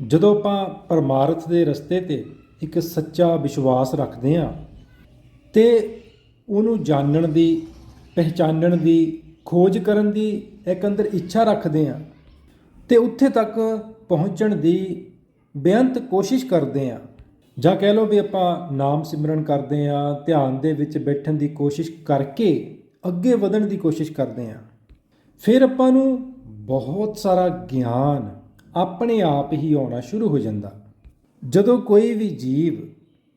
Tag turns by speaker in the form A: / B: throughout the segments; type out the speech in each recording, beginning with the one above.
A: ਜਦੋਂ ਆਪਾਂ ਪਰਮਾਰਥ ਦੇ ਰਸਤੇ ਤੇ ਇੱਕ ਸੱਚਾ ਵਿਸ਼ਵਾਸ ਰੱਖਦੇ ਹਾਂ, ਤੇ ਉਹਨੂੰ ਜਾਣਨ ਦੀ, ਪਹਿਚਾਨਣ ਦੀ, ਖੋਜ ਕਰਨ ਦੀ ਇੱਕ ਅੰਦਰ ਇੱਛਾ ਰੱਖਦੇ ਹਾਂ, ਤੇ ਉੱਥੇ ਤੱਕ ਪਹੁੰਚਣ ਦੀ ਬੇਅੰਤ ਕੋਸ਼ਿਸ਼ ਕਰਦੇ ਹਾਂ। ਜਾਂ ਕਹਿ ਲਓ ਵੀ ਆਪਾਂ ਨਾਮ ਸਿਮਰਨ ਕਰਦੇ ਹਾਂ, ਧਿਆਨ ਦੇ ਵਿੱਚ ਬੈਠਣ ਦੀ ਕੋਸ਼ਿਸ਼ ਕਰਕੇ ਅੱਗੇ ਵਧਣ ਦੀ ਕੋਸ਼ਿਸ਼ ਕਰਦੇ ਹਾਂ। ਫਿਰ ਆਪਾਂ ਨੂੰ ਬਹੁਤ ਸਾਰਾ ਗਿਆਨ ਆਪਣੇ ਆਪ ਹੀ ਆਉਣਾ ਸ਼ੁਰੂ ਹੋ ਜਾਂਦਾ। ਜਦੋਂ ਕੋਈ ਵੀ ਜੀਵ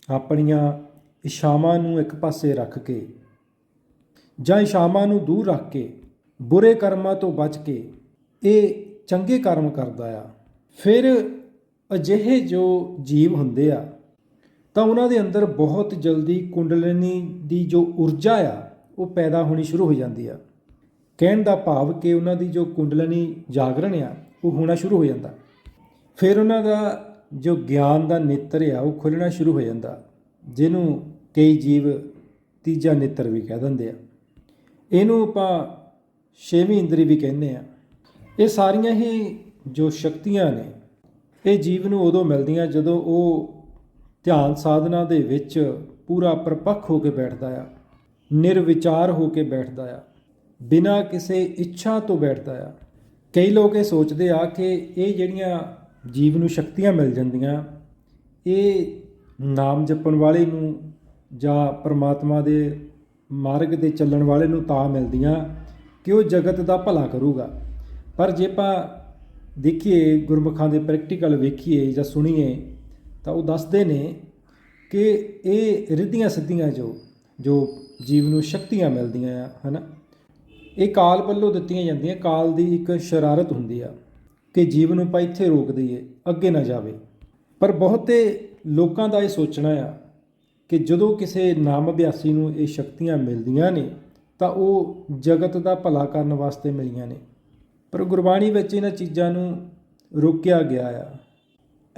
A: ਆਪਣੀਆਂ ਇਸ਼ਾਵਾਂ ਨੂੰ ਇੱਕ ਪਾਸੇ ਰੱਖ ਕੇ ਜਾਂ ਇਸ਼ਾਵਾਂ ਨੂੰ ਦੂਰ ਰੱਖ ਕੇ, ਬੁਰੇ ਕਰਮਾਂ ਤੋਂ ਬਚ ਕੇ ਇਹ ਚੰਗੇ ਕਰਮ ਕਰਦਾ ਆ, ਫਿਰ ਅਜਿਹੇ ਜੋ ਜੀਵ ਹੁੰਦੇ ਆ, ਤਾਂ ਉਹਨਾਂ ਦੇ ਅੰਦਰ ਬਹੁਤ ਜਲਦੀ ਕੁੰਡਲਿਨੀ ਦੀ ਜੋ ਊਰਜਾ ਆ, ਉਹ ਪੈਦਾ ਹੋਣੀ ਸ਼ੁਰੂ ਹੋ ਜਾਂਦੀ ਆ। ਕਹਿਣ ਦਾ ਭਾਵ ਕਿ ਉਹਨਾਂ ਦੀ ਜੋ ਕੁੰਡਲਨੀ ਜਾਗਰਣ ਆ ਉਹ ਹੋਣਾ ਸ਼ੁਰੂ ਹੋ ਜਾਂਦਾ। ਫਿਰ ਉਹਨਾਂ ਦਾ ਜੋ ਗਿਆਨ ਦਾ ਨੇਤਰ ਆ, ਉਹ ਖੁੱਲਣਾ ਸ਼ੁਰੂ ਹੋ ਜਾਂਦਾ, ਜਿਹਨੂੰ ਕਈ ਜੀਵ ਤੀਜਾ ਨੇਤਰ ਵੀ ਕਹਿ ਦਿੰਦੇ ਆ। ਇਹਨੂੰ ਆਪਾਂ ਛੇਵੀਂ ਇੰਦਰੀ ਵੀ ਕਹਿੰਦੇ ਆ। ਇਹ ਸਾਰੀਆਂ ਹੀ ਜੋ ਸ਼ਕਤੀਆਂ ਨੇ, ਇਹ ਜੀਵ ਨੂੰ ਉਦੋਂ ਮਿਲਦੀਆਂ ਜਦੋਂ ਉਹ ਧਿਆਨ ਸਾਧਨਾ ਦੇ ਵਿੱਚ ਪੂਰਾ ਪ੍ਰਪੱਖ ਹੋ ਕੇ ਬੈਠਦਾ ਆ, ਨਿਰਵਿਚਾਰ ਹੋ ਕੇ ਬੈਠਦਾ ਆ, ਬਿਨਾਂ ਕਿਸੇ ਇੱਛਾ ਤੋਂ ਬੈਠਦਾ ਆ। ਕਈ ਲੋਕ ਇਹ ਸੋਚਦੇ ਆ ਕਿ ਇਹ ਜਿਹੜੀਆਂ ਜੀਵ ਨੂੰ ਸ਼ਕਤੀਆਂ ਮਿਲ ਜਾਂਦੀਆਂ, ਇਹ ਨਾਮ ਜਪਣ ਵਾਲੇ ਨੂੰ ਜਾਂ ਪਰਮਾਤਮਾ ਦੇ ਮਾਰਗ ਤੇ ਚੱਲਣ ਵਾਲੇ ਨੂੰ ਤਾਂ ਮਿਲਦੀਆਂ ਕਿ ਉਹ ਜਗਤ ਦਾ ਭਲਾ ਕਰੂਗਾ। ਪਰ ਜੇ ਆਪਾਂ ਦੇਖੀਏ, ਗੁਰਮੁਖਾਂ ਦੇ ਪ੍ਰੈਕਟੀਕਲ ਵੇਖੀਏ ਜਾਂ ਸੁਣੀਏ, ਤਾਂ ਉਹ ਦੱਸਦੇ ਨੇ ਕਿ ਇਹ ਰਿੱਧੀਆਂ ਸਿੱਧੀਆਂ ਜੋ ਜੋ ਜੀਵ ਨੂੰ ਸ਼ਕਤੀਆਂ ਮਿਲਦੀਆਂ ਆ, ਹਨਾ? ਇਹ ਕਾਲ ਵੱਲੋਂ ਦਿੱਤੀਆਂ ਜਾਂਦੀਆਂ, ਕਾਲ ਦੀ ਇੱਕ ਸ਼ਰਾਰਤ ਹੁੰਦੀ ਆ ਕਿ ਜੀਵਨ ਨੂੰ ਆਪਾਂ ਇੱਥੇ ਰੋਕ ਦਈਏ, ਅੱਗੇ ਨਾ ਜਾਵੇ। ਪਰ ਬਹੁਤੇ ਲੋਕਾਂ ਦਾ ਇਹ ਸੋਚਣਾ ਆ ਕਿ ਜਦੋਂ ਕਿਸੇ ਨਾਮ ਅਭਿਆਸੀ ਨੂੰ ਇਹ ਸ਼ਕਤੀਆਂ ਮਿਲਦੀਆਂ ਨੇ, ਤਾਂ ਉਹ ਜਗਤ ਦਾ ਭਲਾ ਕਰਨ ਵਾਸਤੇ ਮਿਲੀਆਂ ਨੇ। ਪਰ ਗੁਰਬਾਣੀ ਵਿੱਚ ਇਹਨਾਂ ਚੀਜ਼ਾਂ ਨੂੰ ਰੋਕਿਆ ਗਿਆ ਆ।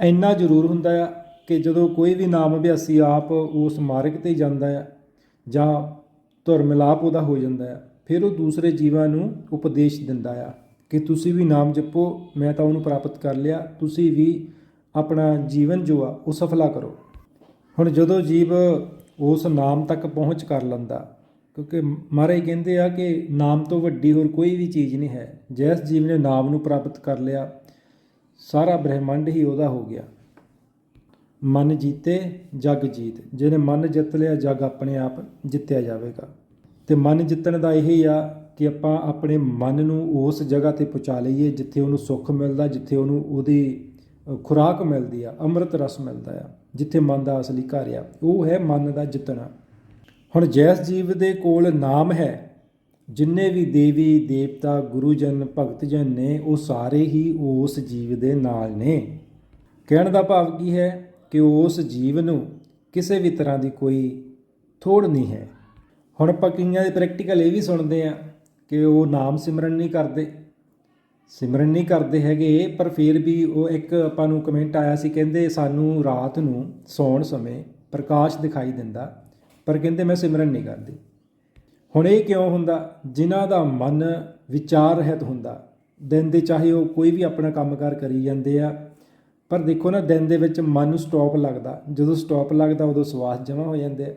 A: ਇੰਨਾ ਜ਼ਰੂਰ ਹੁੰਦਾ ਆ ਕਿ ਜਦੋਂ ਕੋਈ ਵੀ ਨਾਮ ਅਭਿਆਸੀ ਆਪ ਉਸ ਮਾਰਗ ਤੇ ਜਾਂਦਾ ਆ ਜਾਂ ਧੁਰ ਮਿਲਾਪ ਉਹਦਾ ਹੋ ਜਾਂਦਾ ਆ ਫਿਰ ਉਹ ਦੂਸਰੇ ਜੀਵਾਂ ਨੂੰ ਉਪਦੇਸ਼ ਦਿੰਦਾ ਆ ਕਿ ਤੁਸੀਂ ਵੀ ਨਾਮ ਜਪੋ, ਮੈਂ ਤਾਂ ਉਹਨੂੰ ਪ੍ਰਾਪਤ ਕਰ ਲਿਆ, ਤੁਸੀਂ ਵੀ ਆਪਣਾ ਜੀਵਨ ਜੋ ਆ ਉਹ ਸਫਲਾ ਕਰੋ। ਹੁਣ ਜਦੋਂ ਜੀਵ ਉਸ ਨਾਮ ਤੱਕ ਪਹੁੰਚ ਕਰ ਲੈਂਦਾ, ਕਿਉਂਕਿ ਮਹਾਰਾਜ ਕਹਿੰਦੇ ਆ ਕਿ ਨਾਮ ਤੋਂ ਵੱਡੀ ਹੋਰ ਕੋਈ ਵੀ ਚੀਜ਼ ਨਹੀਂ ਹੈ। ਜਿਸ ਜੀਵ ਨੇ ਨਾਮ ਨੂੰ ਪ੍ਰਾਪਤ ਕਰ ਲਿਆ, ਸਾਰਾ ਬ੍ਰਹਿਮੰਡ ਹੀ ਉਹਦਾ ਹੋ ਗਿਆ। ਮਨ ਜੀਤੇ, ਜਗ ਜੀਤ। ਜਿਹਨੇ ਮਨ ਜਿੱਤ ਲਿਆ, ਜਗ ਆਪਣੇ ਆਪ ਜਿੱਤਿਆ ਜਾਵੇਗਾ। ਅਤੇ ਮਨ ਜਿੱਤਣ ਦਾ ਇਹ ਆ ਕਿ ਆਪਾਂ ਆਪਣੇ ਮਨ ਨੂੰ ਉਸ ਜਗ੍ਹਾ ਤੇ ਪਹੁੰਚਾ ਲਈਏ ਜਿੱਥੇ ਉਹਨੂੰ ਸੁੱਖ ਮਿਲਦਾ, ਜਿੱਥੇ ਉਹਨੂੰ ਉਹਦੀ ਖੁਰਾਕ ਮਿਲਦੀ ਆ, ਅੰਮ੍ਰਿਤ ਰਸ ਮਿਲਦਾ ਆ, ਜਿੱਥੇ ਮਨ ਦਾ ਅਸਲੀ ਘਰ ਆ। ਉਹ ਹੈ ਮਨ ਦਾ ਜਿੱਤਣਾ। ਹੁਣ ਜੈਸ ਜੀਵ ਦੇ ਕੋਲ ਨਾਮ ਹੈ। ਜਿੰਨੇ ਵੀ ਦੇਵੀ, ਦੇਵਤਾ, ਗੁਰੂਜਨ, ਭਗਤਜਨ ਨੇ, ਉਹ ਸਾਰੇ ਹੀ ਉਸ ਜੀਵ ਦੇ ਨਾਲ ਨੇ। ਕਹਿਣ ਦਾ ਭਾਵ ਕੀ ਹੈ ਕਿ ਉਸ ਜੀਵ ਨੂੰ ਕਿਸੇ ਵੀ ਤਰ੍ਹਾਂ ਦੀ ਕੋਈ ਥੋੜ ਨਹੀਂ ਹੈ। ਹੁਣ ਆਪਾਂ ਕਈਆਂ ਦੇ ਪ੍ਰੈਕਟੀਕਲ ਇਹ ਵੀ ਸੁਣਦੇ ਆ ਕਿ ਉਹ ਨਾਮ ਸਿਮਰਨ ਨਹੀਂ ਕਰਦੇ। ਸਿਮਰਨ ਨਹੀਂ ਕਰਦੇ ਹੈਗੇ, ਪਰ ਫਿਰ ਵੀ ਉਹ ਇੱਕ ਆਪਾਂ ਨੂੰ ਕਮੈਂਟ ਆਇਆ ਸੀ, ਕਹਿੰਦੇ ਸਾਨੂੰ ਰਾਤ ਨੂੰ ਸੌਣ ਸਮੇਂ ਪ੍ਰਕਾਸ਼ ਦਿਖਾਈ ਦਿੰਦਾ, ਪਰ ਕਹਿੰਦੇ ਮੈਂ ਸਿਮਰਨ ਨਹੀਂ ਕਰਦੀ। ਹੁਣ ਇਹ ਕਿਉਂ ਹੁੰਦਾ? ਜਿਨ੍ਹਾਂ ਦਾ ਮਨ ਵਿਚਾਰ ਰਹਿਤ ਹੁੰਦਾ, ਦਿਨ ਦੇ ਚਾਹੇ ਉਹ ਕੋਈ ਵੀ ਆਪਣਾ ਕੰਮਕਾਰ ਕਰੀ ਜਾਂਦੇ ਆ, ਪਰ ਦੇਖੋ ਨਾ, ਦਿਨ ਦੇ ਵਿੱਚ ਮਨ ਨੂੰ ਸਟਾਪ ਲੱਗਦਾ। ਜਦੋਂ ਸਟਾਪ ਲੱਗਦਾ, ਉਦੋਂ ਸਵਾਸ ਜਮਾ ਹੋ ਜਾਂਦੇ ਆ।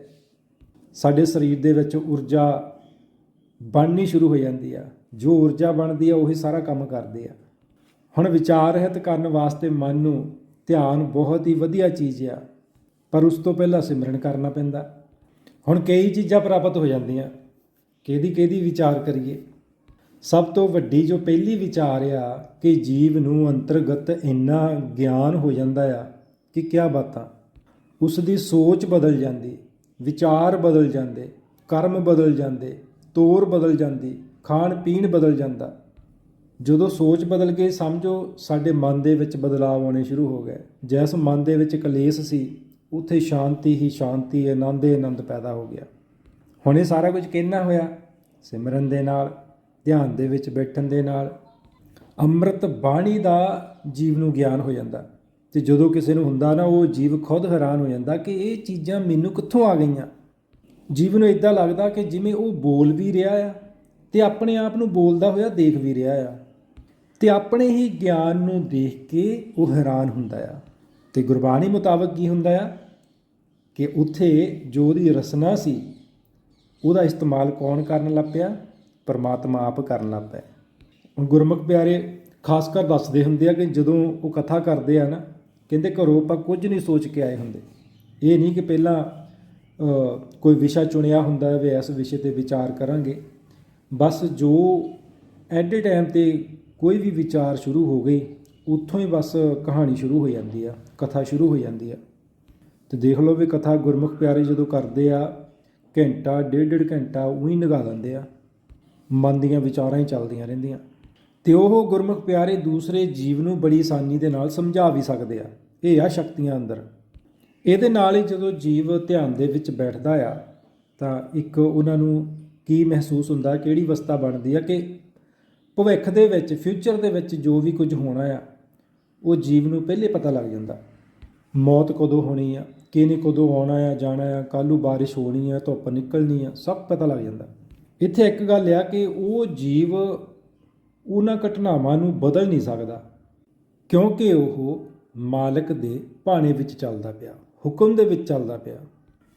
A: ਸਾਡੇ ਸਰੀਰ ਦੇ ਵਿੱਚ ਊਰਜਾ ਬਣਨੀ ਸ਼ੁਰੂ ਹੋ ਜਾਂਦੀ ਆ। ਜੋ ਊਰਜਾ ਬਣਦੀ ਆ, ਉਹੀ ਸਾਰਾ ਕੰਮ ਕਰਦੇ ਆ। ਹੁਣ ਵਿਚਾਰ ਰਹਿਤ ਕਰਨ ਵਾਸਤੇ ਮਨ ਨੂੰ ਧਿਆਨ ਬਹੁਤ ਹੀ ਵਧੀਆ ਚੀਜ਼ ਆ, ਪਰ ਉਸ ਤੋਂ ਪਹਿਲਾਂ ਸਿਮਰਨ ਕਰਨਾ ਪੈਂਦਾ। ਹੁਣ ਕਈ ਚੀਜ਼ਾਂ ਪ੍ਰਾਪਤ ਹੋ ਜਾਂਦੀਆਂ। ਕਿਹਦੀ ਕਿਹਦੀ ਵਿਚਾਰ ਕਰੀਏ। ਸਭ ਤੋਂ ਵੱਡੀ ਜੋ ਪਹਿਲੀ ਵਿਚਾਰ ਆ ਕਿ ਜੀਵ ਨੂੰ ਅੰਤਰਗਤ ਇੰਨਾ ਗਿਆਨ ਹੋ ਜਾਂਦਾ ਆ ਕਿ ਕਿਆ ਬਾਤਾਂ। ਉਸ ਦੀ ਸੋਚ ਬਦਲ ਜਾਂਦੀ। ਵਿਚਾਰ ਬਦਲ ਜਾਂਦੇ, ਕਰਮ ਬਦਲ ਜਾਂਦੇ, ਤੌਰ ਬਦਲ ਜਾਂਦੀ, ਖਾਣ ਪੀਣ ਬਦਲ ਜਾਂਦਾ। ਜਦੋਂ ਸੋਚ ਬਦਲ ਗਈ ਸਮਝੋ, ਸਾਡੇ ਮਨ ਦੇ ਵਿੱਚ ਬਦਲਾਅ ਆਉਣੇ ਸ਼ੁਰੂ ਹੋ ਗਏ। ਜਿਸ ਮਨ ਦੇ ਵਿੱਚ ਕਲੇਸ਼ ਸੀ, ਉੱਥੇ ਸ਼ਾਂਤੀ ਹੀ ਸ਼ਾਂਤੀ, ਆਨੰਦ ਹੀ ਆਨੰਦ ਪੈਦਾ ਹੋ ਗਿਆ। ਹੁਣ ਇਹ ਸਾਰਾ ਕੁਝ ਕਿੰਨਾ ਹੋਇਆ? ਸਿਮਰਨ ਦੇ ਨਾਲ, ਧਿਆਨ ਦੇ ਵਿੱਚ ਬੈਠਣ ਦੇ ਨਾਲ। ਅੰਮ੍ਰਿਤ ਬਾਣੀ ਦਾ ਜੀਵ ਨੂੰ ਗਿਆਨ ਹੋ ਜਾਂਦਾ। ਤੇ ਜਦੋਂ ਕਿਸੇ ਨੂੰ ਹੁੰਦਾ ਨਾ, ਉਹ ਜੀਵ ਖੁਦ ਹੈਰਾਨ ਹੋ ਜਾਂਦਾ ਕਿ ਇਹ ਚੀਜ਼ਾਂ ਮੈਨੂੰ ਕਿੱਥੋਂ ਆ ਗਈਆਂ? ਜੀਵ ਨੂੰ ਇਦਾਂ ਲੱਗਦਾ ਕਿ ਜਿਵੇਂ ਉਹ ਬੋਲ ਵੀ ਰਿਹਾ ਆ ਤੇ ਆਪਣੇ ਆਪ ਨੂੰ ਬੋਲਦਾ ਹੋਇਆ ਦੇਖ ਵੀ ਰਿਹਾ ਆ। ਤੇ ਆਪਣੇ ਹੀ ਗਿਆਨ ਨੂੰ ਦੇਖ ਕੇ ਉਹ ਹੈਰਾਨ ਹੁੰਦਾ ਆ। ਤੇ ਗੁਰਬਾਣੀ ਮੁਤਾਬਕ ਕੀ ਹੁੰਦਾ ਆ? ਕਿ ਉੱਥੇ ਜੋ ਉਹਦੀ ਰਸਨਾ ਸੀ, ਉਹਦਾ ਇਸਤੇਮਾਲ ਕੌਣ ਕਰਨ ਲੱਗ ਪਿਆ? ਪਰਮਾਤਮਾ ਆਪ ਕਰਨ ਲੱਗ ਪਿਆ। ਹੁਣ ਗੁਰਮੁਖ ਪਿਆਰੇ, ਖਾਸ ਕਰ ਦੱਸਦੇ ਹੁੰਦੇ ਆ ਕਿ ਜਦੋਂ ਉਹ ਕਥਾ ਕਰਦੇ ਆ ਨਾ ਕਹਿੰਦੇ ਘਰੋਂ ਆਪਾਂ ਕੁਝ ਨਹੀਂ ਸੋਚ ਕੇ ਆਏ ਹੁੰਦੇ। ਇਹ ਨਹੀਂ ਕਿ ਪਹਿਲਾਂ ਕੋਈ ਵਿਸ਼ਾ ਚੁਣਿਆ ਹੁੰਦਾ ਵੀ, ਇਸ ਵਿਸ਼ੇ ਤੇ ਵਿਚਾਰ ਕਰਾਂਗੇ। ਬਸ ਜੋ ਐਟ ਟਾਈਮ ਤੇ ਕੋਈ ਵੀ ਵਿਚਾਰ ਸ਼ੁਰੂ ਹੋ ਗਈ ਉੱਥੋਂ ਹੀ ਬਸ ਕਹਾਣੀ ਸ਼ੁਰੂ ਹੋ ਜਾਂਦੀ ਆ, ਕਥਾ ਸ਼ੁਰੂ ਹੋ ਜਾਂਦੀ ਆ। ਤੇ ਦੇਖ ਲਓ ਵੀ ਕਥਾ ਗੁਰਮੁਖ ਪਿਆਰੇ ਜਦੋਂ ਕਰਦੇ ਆ, ਘੰਟਾ ਡੇਢ ਡੇਢ ਘੰਟਾ ਉਹੀ ਨਿਗਾ ਦਿੰਦੇ ਆ। ਮਨ ਦੀਆਂ ਵਿਚਾਰਾਂ ਹੀ ਚੱਲਦੀਆਂ ਰਹਿੰਦੀਆਂ। ਤੇ ਉਹ ਗੁਰਮੁਖ ਪਿਆਰੇ ਦੂਸਰੇ ਜੀਵ ਨੂੰ ਬੜੀ ਆਸਾਨੀ ਦੇ ਨਾਲ ਸਮਝਾ ਵੀ ਸਕਦੇ ਆ। ਇਹ ਆ ਸ਼ਕਤੀਆਂ ਅੰਦਰ। ਇਹਦੇ ਨਾਲ ਹੀ ਜਦੋਂ ਜੀਵ ਧਿਆਨ ਦੇ ਵਿੱਚ ਬੈਠਦਾ ਆ, ਤਾਂ ਇੱਕ ਉਹਨਾਂ ਨੂੰ ਕੀ ਮਹਿਸੂਸ ਹੁੰਦਾ, ਕਿਹੜੀ ਅਵਸਥਾ ਬਣਦੀ ਆ ਕਿ ਭਵਿੱਖ ਦੇ ਵਿੱਚ ਫਿਊਚਰ ਦੇ ਵਿੱਚ ਜੋ ਵੀ ਕੁਝ ਹੋਣਾ ਆ, ਉਹ ਜੀਵ ਨੂੰ ਪਹਿਲੇ ਪਤਾ ਲੱਗ ਜਾਂਦਾ। ਮੌਤ ਕਦੋਂ ਹੋਣੀ ਆ, ਕਿਹਨੇ ਕਦੋਂ ਆਉਣਾ ਆ, ਜਾਣਾ ਆ, ਕੱਲ੍ਹ ਨੂੰ ਬਾਰਿਸ਼ ਹੋਣੀ ਆ, ਧੁੱਪ ਨਿਕਲਣੀ ਆ, ਸਭ ਪਤਾ ਲੱਗ ਜਾਂਦਾ। ਇੱਥੇ ਇੱਕ ਗੱਲ ਆ ਕਿ ਉਹ ਜੀਵ ਉਹਨਾਂ ਘਟਨਾਵਾਂ ਨੂੰ ਬਦਲ ਨਹੀਂ ਸਕਦਾ, ਕਿਉਂਕਿ ਉਹ ਮਾਲਕ ਦੇ ਭਾਣੇ ਵਿੱਚ ਚੱਲਦਾ ਪਿਆ, ਹੁਕਮ ਦੇ ਵਿੱਚ ਚੱਲਦਾ ਪਿਆ।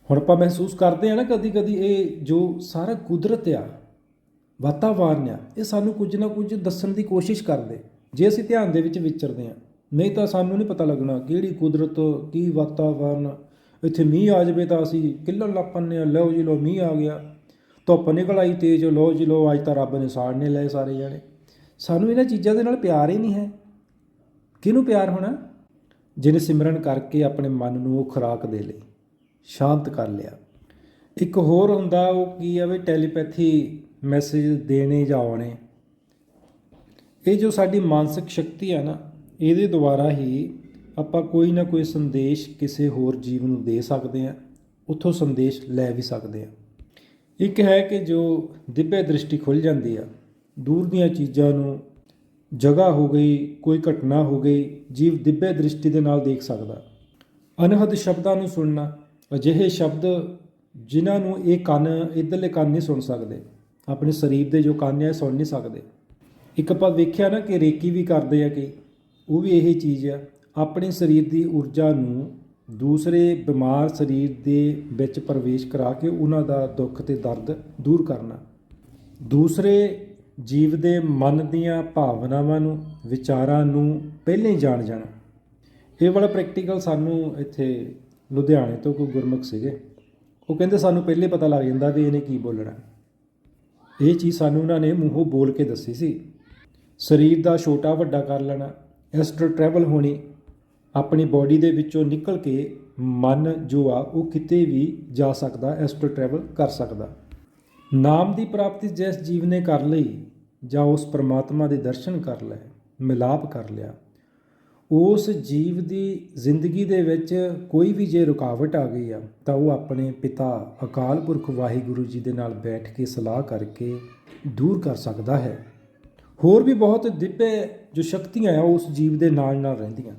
A: ਹੁਣ ਆਪਾਂ ਮਹਿਸੂਸ ਕਰਦੇ ਆ ਨਾ ਕਦੀ ਕਦੀ ਇਹ ਜੋ ਸਾਰਾ ਕੁਦਰਤ ਆ, ਵਾਤਾਵਰਨ ਆ, ਇਹ ਸਾਨੂੰ ਕੁਝ ਨਾ ਕੁਝ ਦੱਸਣ ਦੀ ਕੋਸ਼ਿਸ਼ ਕਰਦੇ, ਜੇ ਅਸੀਂ ਧਿਆਨ ਦੇ ਵਿੱਚ ਵਿਚਰਦੇ ਆ ਨਹੀਂ ਤਾਂ ਸਾਨੂੰ ਨਹੀਂ ਪਤਾ ਲੱਗਣਾ ਕਿਹੜੀ ਕੁਦਰਤ, ਕੀ ਵਾਤਾਵਰਨ, ਇੱਥੇ ਮੀਂਹ ਆ ਜਾਵੇ ਤਾਂ ਅਸੀਂ ਕਿੱਲਣ ਲੱਪੰਨੇ ਆ ਲਓ ਜੀ ਲਓ ਮੀਂਹ ਆ ਗਿਆ, ਧੁੱਪ ਨਿਕਲ ਆਈ ਤੇਜ਼, ਲਓ ਜੀ ਲਓ, ਅੱਜ ਤਾਂ ਰੱਬ ਨੇ ਸਾੜਨੇ ਲਏ ਸਾਰੇ ਜਾਣੇ। ਸਾਨੂੰ ਇਹਨਾਂ ਚੀਜ਼ਾਂ ਦੇ ਨਾਲ ਪਿਆਰ ਹੀ ਨਹੀਂ ਹੈ। ਕਿਹਨੂੰ ਪਿਆਰ ਹੋਣਾ? ਜਿਹਨੇ ਸਿਮਰਨ ਕਰਕੇ ਆਪਣੇ ਮਨ ਨੂੰ ਉਹ ਖੁਰਾਕ ਦੇ ਲਈ, ਸ਼ਾਂਤ ਕਰ ਲਿਆ। ਇੱਕ ਹੋਰ ਹੁੰਦਾ ਉਹ ਕੀ ਆ ਵੀ ਟੈਲੀਪੈਥੀ ਮੈਸੇਜ ਦੇਣੇ ਜਾਂ ਆਉਣੇ। ਇਹ ਜੋ ਸਾਡੀ ਮਾਨਸਿਕ ਸ਼ਕਤੀ ਆ ਨਾ, ਇਹਦੇ ਦੁਆਰਾ ਹੀ ਆਪਾਂ ਕੋਈ ਨਾ ਕੋਈ ਸੰਦੇਸ਼ ਕਿਸੇ ਹੋਰ ਜੀਵ ਨੂੰ ਦੇ ਸਕਦੇ ਆ, ਉੱਥੋਂ ਸੰਦੇਸ਼ ਲੈ ਵੀ ਸਕਦੇ ਆ। ਇੱਕ ਹੈ ਕਿ ਜੋ ਦਿव्य ਦ੍ਰਿਸ਼ਟੀ ਖੁੱਲ ਜਾਂਦੀ ਆ ਦੂਰ ਦੀਆਂ ਚੀਜ਼ਾਂ ਨੂੰ ਜਗ੍ਹਾ ਹੋ ਗਈ, ਕੋਈ ਘਟਨਾ ਹੋ ਗਈ, ਜੀਵ ਦਿव्य ਦ੍ਰਿਸ਼ਟੀ ਦੇ ਨਾਲ ਦੇਖ ਸਕਦਾ। ਅਨਹਦ ਸ਼ਬਦਾਂ ਨੂੰ ਸੁਣਨਾ ਅਜਿਹੇ ਸ਼ਬਦ ਜਿਨ੍ਹਾਂ ਨੂੰ ਇਹ ਕੰਨ ਇਧਰਲੇ ਕੰਨ ਨਹੀਂ ਸੁਣ ਸਕਦੇ। ਆਪਣੇ ਸਰੀਰ ਦੇ ਜੋ ਕੰਨ ਹੈ ਸੁਣ ਨਹੀਂ ਸਕਦੇ। ਇੱਕ ਆਪਾਂ ਵੇਖਿਆ ਨਾ ਕਿ ਰੇਕੀ ਵੀ ਕਰਦੇ ਆ ਕਿ ਉਹ ਵੀ ਇਹੀ ਚੀਜ਼ ਆ, ਆਪਣੇ ਸਰੀਰ ਦੀ ਊਰਜਾ ਨੂੰ ਦੂਸਰੇ ਬਿਮਾਰ ਸਰੀਰ ਦੇ ਵਿੱਚ ਪ੍ਰਵੇਸ਼ ਕਰਾ ਕੇ ਉਹਨਾਂ ਦਾ ਦੁੱਖ ਤੇ ਦਰਦ ਦੂਰ ਕਰਨਾ। ਦੂਸਰੇ ਜੀਵ ਦੇ ਮਨ ਦੀਆਂ ਭਾਵਨਾਵਾਂ ਨੂੰ, ਵਿਚਾਰਾਂ ਨੂੰ ਪਹਿਲਾਂ ਹੀ ਜਾਣ ਜਾਣਾ। ਇਹ ਵਾਲਾ ਪ੍ਰੈਕਟੀਕਲ ਸਾਨੂੰ ਇੱਥੇ ਲੁਧਿਆਣੇ ਤੋਂ ਕੋਈ ਗੁਰਮੁਖ ਸੀਗੇ। ਉਹ ਕਹਿੰਦੇ ਸਾਨੂੰ ਪਹਿਲੇ ਪਤਾ ਲੱਗ ਜਾਂਦਾ ਵੀ ਇਹਨੇ ਕੀ ਬੋਲਣਾ। ਇਹ ਚੀਜ਼ ਸਾਨੂੰ ਉਹਨਾਂ ਨੇ ਮੂੰਹੋਂ ਬੋਲ ਕੇ ਦੱਸੀ ਸੀ। ਸਰੀਰ ਦਾ ਛੋਟਾ ਵੱਡਾ ਕਰ ਲੈਣਾ ਐਸਟਰ ਟਰੈਵਲ ਹੋਣੀ, ਆਪਣੀ ਬਾਡੀ ਦੇ ਵਿੱਚੋਂ ਨਿਕਲ ਕੇ ਮਨ ਜੋ ਆ ਉਹ ਕਿਤੇ ਵੀ ਜਾ ਸਕਦਾ ਐਸਟਰ ਟਰੈਵਲ ਕਰ ਸਕਦਾ। ਨਾਮ ਦੀ ਪ੍ਰਾਪਤੀ ਜਿਸ ਜੀਵ ਨੇ ਕਰ ਲਈ ਜਾਂ ਉਸ ਪਰਮਾਤਮਾ ਦੇ ਦਰਸ਼ਨ ਕਰ ਲਏ, ਮਿਲਾਪ ਕਰ ਲਿਆ, ਉਸ ਜੀਵ ਦੀ ਜ਼ਿੰਦਗੀ ਦੇ ਵਿੱਚ ਕੋਈ ਵੀ ਜੇ ਰੁਕਾਵਟ ਆ ਗਈ ਆ, ਤਾਂ ਉਹ ਆਪਣੇ ਪਿਤਾ ਅਕਾਲ ਪੁਰਖ ਵਾਹਿਗੁਰੂ ਜੀ ਦੇ ਨਾਲ ਬੈਠ ਕੇ ਸਲਾਹ ਕਰਕੇ ਦੂਰ ਕਰ ਸਕਦਾ ਹੈ। ਹੋਰ ਵੀ ਬਹੁਤ ਦਿव्य ਜੋ ਸ਼ਕਤੀਆਂ ਆ ਉਸ ਜੀਵ ਦੇ ਨਾਲ ਨਾਲ ਰਹਿੰਦੀਆਂ।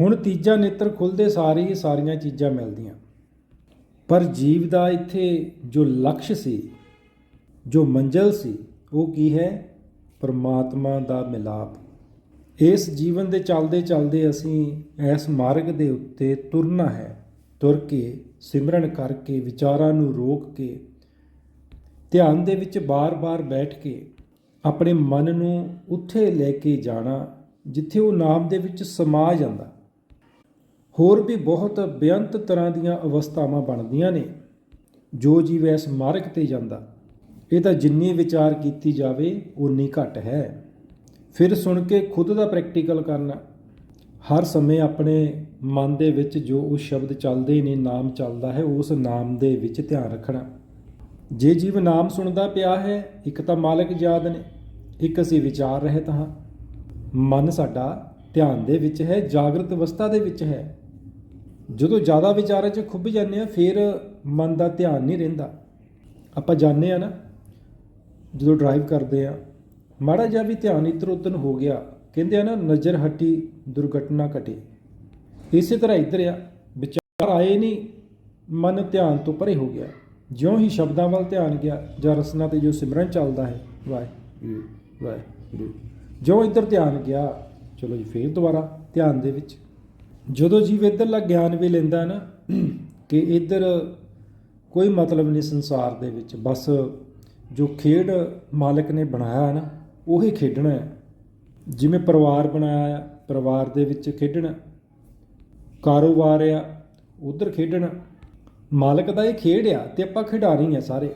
A: ਹੁਣ ਤੀਜਾ ਨੇਤਰ ਖੁੱਲਦੇ ਸਾਰੇ ਹੀ ਸਾਰੀਆਂ ਚੀਜ਼ਾਂ ਮਿਲਦੀਆਂ। ਪਰ ਜੀਵ ਦਾ ਇੱਥੇ ਜੋ ਲਕਸ਼ ਸੀ, ਜੋ ਮੰਜ਼ਲ ਸੀ, ਉਹ ਕੀ ਹੈ? ਪਰਮਾਤਮਾ ਦਾ ਮਿਲਾਪ। ਇਸ ਜੀਵਨ ਦੇ ਚੱਲਦੇ ਚੱਲਦੇ ਅਸੀਂ ਇਸ ਮਾਰਗ ਦੇ ਉੱਤੇ ਤੁਰਨਾ ਹੈ। ਤੁਰ ਕੇ, ਸਿਮਰਨ ਕਰਕੇ, ਵਿਚਾਰਾਂ ਨੂੰ ਰੋਕ ਕੇ, ਧਿਆਨ ਦੇ ਵਿੱਚ ਬਾਰ-ਬਾਰ ਬੈਠ ਕੇ, ਆਪਣੇ ਮਨ ਨੂੰ ਉੱਥੇ ਲੈ ਕੇ ਜਾਣਾ, ਜਿੱਥੇ ਉਹ ਨਾਮ ਦੇ ਵਿੱਚ ਸਮਾ ਜਾਂਦਾ। ਹੋਰ ਵੀ ਬਹੁਤ ਬੇਅੰਤ ਤਰ੍ਹਾਂ ਦੀਆਂ ਅਵਸਥਾਵਾਂ ਬਣਦੀਆਂ ਨੇ। ਜੋ ਜੀਵ ਇਸ ਮਾਰਗ ਤੇ ਜਾਂਦਾ, ਇਹ ਤਾਂ ਜਿੰਨੀ ਵਿਚਾਰ ਕੀਤੀ ਜਾਵੇ ਉਨੀ ਘੱਟ ਹੈ। ਫਿਰ ਸੁਣ ਕੇ ਖੁਦ ਦਾ ਪ੍ਰੈਕਟੀਕਲ ਕਰਨਾ। ਹਰ ਸਮੇਂ ਆਪਣੇ ਮਨ ਦੇ ਵਿੱਚ ਜੋ ਉਹ ਸ਼ਬਦ ਚੱਲਦੇ ਨੇ, ਨਾਮ ਚੱਲਦਾ ਹੈ, ਉਸ ਨਾਮ ਦੇ ਵਿੱਚ ਧਿਆਨ ਰੱਖਣਾ। ਜੇ ਜੀਵ ਨਾਮ ਸੁਣਦਾ ਪਿਆ ਹੈ, ਇੱਕ ਤਾਂ ਮਾਲਕ ਯਾਦ ਨੇ, ਇੱਕ ਅਸੀਂ ਵਿਚਾਰ ਰਹਿਤ ਹਾਂ। ਮਨ ਸਾਡਾ ਧਿਆਨ ਦੇ ਵਿੱਚ ਹੈ, ਜਾਗਰਤ ਅਵਸਥਾ ਦੇ ਵਿੱਚ ਹੈ। ਜਦੋਂ ਜ਼ਿਆਦਾ ਵਿਚਾਰਾਂ 'ਚ ਖੁੱਭ ਜਾਂਦੇ ਆ ਫਿਰ ਮਨ ਦਾ ਧਿਆਨ ਨਹੀਂ ਰਹਿੰਦਾ। ਆਪਾਂ ਜਾਣਦੇ ਆ ਨਾ ਜਦੋਂ ਡਰਾਈਵ ਕਰਦੇ ਆ ਮਾੜਾ ਜਿਹਾ ਵੀ ਧਿਆਨ ਇੱਧਰ ਉੱਧਰ ਹੋ ਗਿਆ ਕਹਿੰਦੇ ਆ ਨਾ ਨਜ਼ਰ ਹਟੀ ਦੁਰਘਟਨਾ ਘਟੀ। ਇਸੇ ਤਰ੍ਹਾਂ ਇੱਧਰ ਆ ਵਿਚਾਰ ਆਏ ਨਹੀਂ ਮਨ ਧਿਆਨ ਤੋਂ ਪਰੇ ਹੋ ਗਿਆ। ਜਿਉਂ ਹੀ ਸ਼ਬਦਾਂ ਵੱਲ ਧਿਆਨ ਗਿਆ ਜਾਂ ਰਸਨਾ ਤੇ ਜੋ ਸਿਮਰਨ ਚੱਲਦਾ ਹੈ ਵਾਹਿਗੁਰੂ ਵਾਹਿਗੁਰੂ। ਜੋ ਇੱਧਰ ਧਿਆਨ ਗਿਆ ਚਲੋ ਜੀ ਫੇਰ ਦੁਬਾਰਾ ਧਿਆਨ ਦੇ ਵਿੱਚ। ਜਦੋਂ ਜੀਵ ਇੱਧਰਲਾ ਗਿਆਨ ਵੀ ਲੈਂਦਾ ਨਾ, ਕਿ ਇੱਧਰ ਕੋਈ ਮਤਲਬ ਨਹੀਂ ਸੰਸਾਰ ਦੇ ਵਿੱਚ। ਬਸ ਜੋ ਖੇਡ ਮਾਲਕ ਨੇ ਬਣਾਇਆ ਹੈ ਨਾ, ਉਹੀ ਖੇਡਣਾ ਹੈ। ਜਿਵੇਂ ਪਰਿਵਾਰ ਬਣਾਇਆ ਆ, ਪਰਿਵਾਰ ਦੇ ਵਿੱਚ ਖੇਡਣਾ। ਕਾਰੋਬਾਰ ਆ, ਉਧਰ ਖੇਡਣਾ। ਮਾਲਕ ਦਾ ਇਹ ਖੇਡ ਆ ਤੇ ਆਪਾਂ ਖਿਡਾਰੀ ਆ ਸਾਰੇ।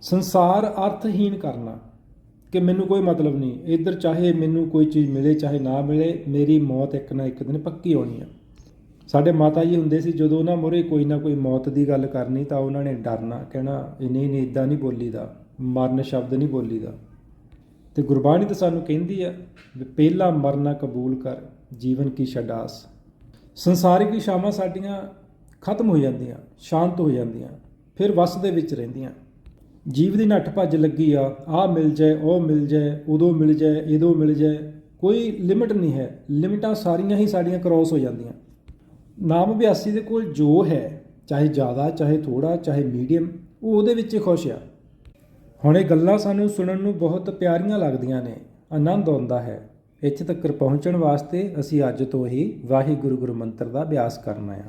A: ਸੰਸਾਰ ਅਰਥਹੀਨ ਕਰਨਾ। ਕਿ ਮੈਨੂੰ ਕੋਈ ਮਤਲਬ ਨਹੀਂ। ਇੱਧਰ ਚਾਹੇ ਮੈਨੂੰ ਕੋਈ ਚੀਜ਼ ਮਿਲੇ, ਚਾਹੇ ਨਾ ਮਿਲੇ, ਮੇਰੀ ਮੌਤ ਇੱਕ ਨਾ ਇੱਕ ਦਿਨ ਪੱਕੀ ਹੋਣੀ ਆ। ਸਾਡੇ ਮਾਤਾ ਜੀ ਹੁੰਦੇ ਸੀ, ਜਦੋਂ ਉਹਨਾਂ ਮੋਰੇ ਕੋਈ ਨਾ ਕੋਈ ਮੌਤ ਦੀ ਗੱਲ ਕਰਨੀ ਤਾਂ ਉਹਨਾਂ ਨੇ ਡਰਨਾ, ਕਹਿਣਾ ਇਹ ਨਹੀਂ ਨਹੀਂ ਇਦਾਂ ਨਹੀਂ ਬੋਲੀਦਾ, ਮਰਨ ਸ਼ਬਦ ਨਹੀਂ ਬੋਲੀਦਾ। ਤੇ ਗੁਰਬਾਣੀ ਤਾਂ ਸਾਨੂੰ ਕਹਿੰਦੀ ਆ ਵੀ ਪਹਿਲਾ ਮਰਨਾ ਕਬੂਲ ਕਰ, ਜੀਵਨ ਕੀ ਛਡਾਸ। ਸੰਸਾਰਿਕ ਇਸ਼ਾਵਾਂ ਸਾਡੀਆਂ ਖਤਮ ਹੋ ਜਾਂਦੀਆਂ, ਸ਼ਾਂਤ ਹੋ ਜਾਂਦੀਆਂ, ਫਿਰ ਵਸ ਦੇ ਵਿੱਚ ਰਹਿੰਦੀਆਂ। ਜੀਵ ਦੀ ਨੱਠ ਭੱਜ ਲੱਗੀ ਆ, ਆਹ ਮਿਲ ਜਾਏ, ਉਹ ਮਿਲ ਜਾਏ, ਉਦੋਂ ਮਿਲ ਜਾਏ ਇਹਦੋਂ ਮਿਲ ਜਾਏ, ਕੋਈ ਲਿਮਿਟ ਨਹੀਂ ਹੈ। ਲਿਮਿਟਾਂ ਸਾਰੀਆਂ ਹੀ ਸਾਡੀਆਂ ਕ੍ਰਾਸ ਹੋ ਜਾਂਦੀਆਂ। ਨਾਮ ਅਭਿਆਸੀ ਦੇ ਕੋਲ ਜੋ ਹੈ, ਚਾਹੇ ਜ਼ਿਆਦਾ, ਚਾਹੇ ਥੋੜਾ ਚਾਹੇ ਮੀਡੀਅਮ ਉਹ ਉਹਦੇ ਵਿੱਚ ਹੀ ਖੁਸ਼ ਆ। ਹੁਣ ਇਹ ਗੱਲਾਂ ਸਾਨੂੰ ਸੁਣਨ ਨੂੰ ਬਹੁਤ ਪਿਆਰੀਆਂ ਲੱਗਦੀਆਂ ਨੇ, ਆਨੰਦ ਆਉਂਦਾ ਹੈ। ਇੱਥੇ ਤੱਕ ਪਹੁੰਚਣ ਵਾਸਤੇ ਅਸੀਂ ਅੱਜ ਤੋਂ ਹੀ ਵਾਹਿਗੁਰੂ ਗੁਰੂ ਮੰਤਰ ਦਾ ਅਭਿਆਸ ਕਰਨਾ ਹੈ